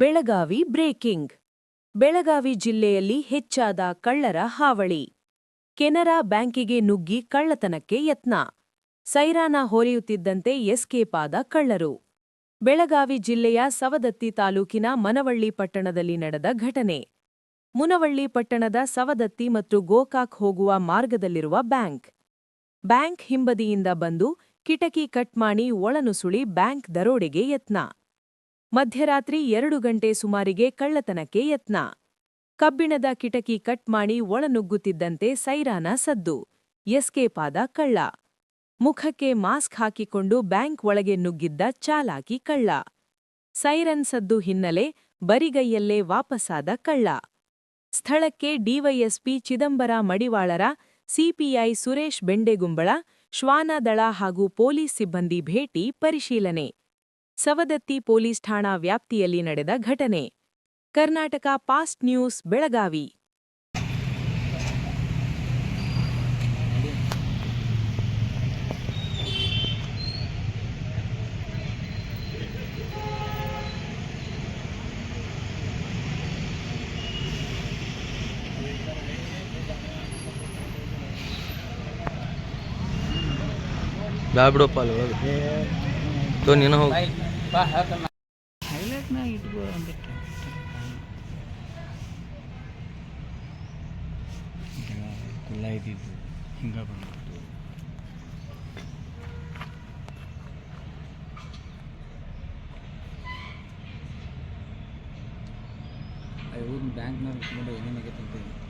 Belagavi breaking. Belagavi ಜಿಲ್ಲೆಯಲ್ಲಿ ಹೆಚ್ಚಾದ ಕಳ್ಳರ ಹಾವಳಿ. ಕೆನರಾ ಬ್ಯಾಂಕಿಗೆ ನುಗ್ಗಿ ಕಳ್ಳತನಕ್ಕೆ ಯತ್ನ. ಸೈರಾನ ಹೊರೆಯುತ್ತಿದ್ದಂತೆ ಎಸ್ಕೇಪ್ ಆದ ಕಳ್ಳರು. ಬೆಳಗಾವಿ ಜಿಲ್ಲೆಯ ಸವದತ್ತಿ ತಾಲೂಕಿನ ಮನವಳ್ಳಿ ಪಟ್ಟಣದಲ್ಲಿ ನಡೆದ ಘಟನೆ. ಮುನವಳ್ಳಿ ಪಟ್ಟಣದ ಸವದತ್ತಿ ಮತ್ತು ಗೋಕಾಕ್ ಹೋಗುವ ಮಾರ್ಗದಲ್ಲಿರುವ ಬ್ಯಾಂಕ್. ಬ್ಯಾಂಕ್ ಹಿಂಬದಿಯಿಂದ ಬಂದು ಕಿಟಕಿ ಕಟ್ ಮಾಡಿ ಒಳನುಸುಳಿ ಬ್ಯಾಂಕ್ ದರೋಡೆಗೆ ಯತ್ನ. ಮಧ್ಯರಾತ್ರಿ ಎರಡು ಗಂಟೆ ಸುಮಾರಿಗೆ ಕಳ್ಳತನಕ್ಕೆ ಯತ್ನ. ಕಬ್ಬಿಣದ ಕಿಟಕಿ ಕಟ್ ಮಾಡಿ ಒಳನುಗ್ಗುತ್ತಿದ್ದಂತೆ ಸೈರಾನ ಸದ್ದು. ಎಸ್ಕೇಪಾದ ಕಳ್ಳ. ಮುಖಕ್ಕೆ ಮಾಸ್ಕ್ ಹಾಕಿಕೊಂಡು ಬ್ಯಾಂಕ್ ಒಳಗೆ ನುಗ್ಗಿದ್ದ ಚಾಲಾಕಿ ಕಳ್ಳ. ಸೈರನ್ ಸದ್ದು ಹಿನ್ನೆಲೆ ಬರಿಗೈಯಲ್ಲೇ ವಾಪಸ್ಸಾದ ಕಳ್ಳ. ಸ್ಥಳಕ್ಕೆ ಡಿವೈಎಸ್ಪಿ ಚಿದಂಬರ ಮಡಿವಾಳರ ಸಿಪಿಐ ಸುರೇಶ್ ಬೆಂಡೆಗುಂಬಳ ಶ್ವಾನದಳ ಹಾಗೂ ಪೊಲೀಸ್ ಸಿಬ್ಬಂದಿ ಭೇಟಿ ಪರಿಶೀಲನೆ. ಸವದತ್ತಿ ಪೊಲೀಸ್ ಠಾಣಾ ವ್ಯಾಪ್ತಿಯಲ್ಲಿ ನಡೆದ ಘಟನೆ ಕರ್ನಾಟಕ ಪಾಸ್ಟ್ ನ್ಯೂಸ್ ಬೆಳಗಾವಿ ಬ್ಯಾ ಬಿಡಪ್ಪ ಅಲ್ಲಿ ಒಳಗೆ ತೋ ನೀನು ಹೋಗಿ ಹೈಲೈಟ್ನಾಗ ಇಟ್ಕೋ ಒಂದಿಟ್ಟು ಕುಲ್ಲ ಇದ್ದಿದ್ದು ಹಿಂಗೆ ಬಂದ್ಬಿಟ್ಟು ಇವ್ರನ್ನ ಬ್ಯಾಂಕ್ನಾಗ ಇಟ್ಕೊಂಡು ಏನೇನಾಗೈತೆ ಅಂತ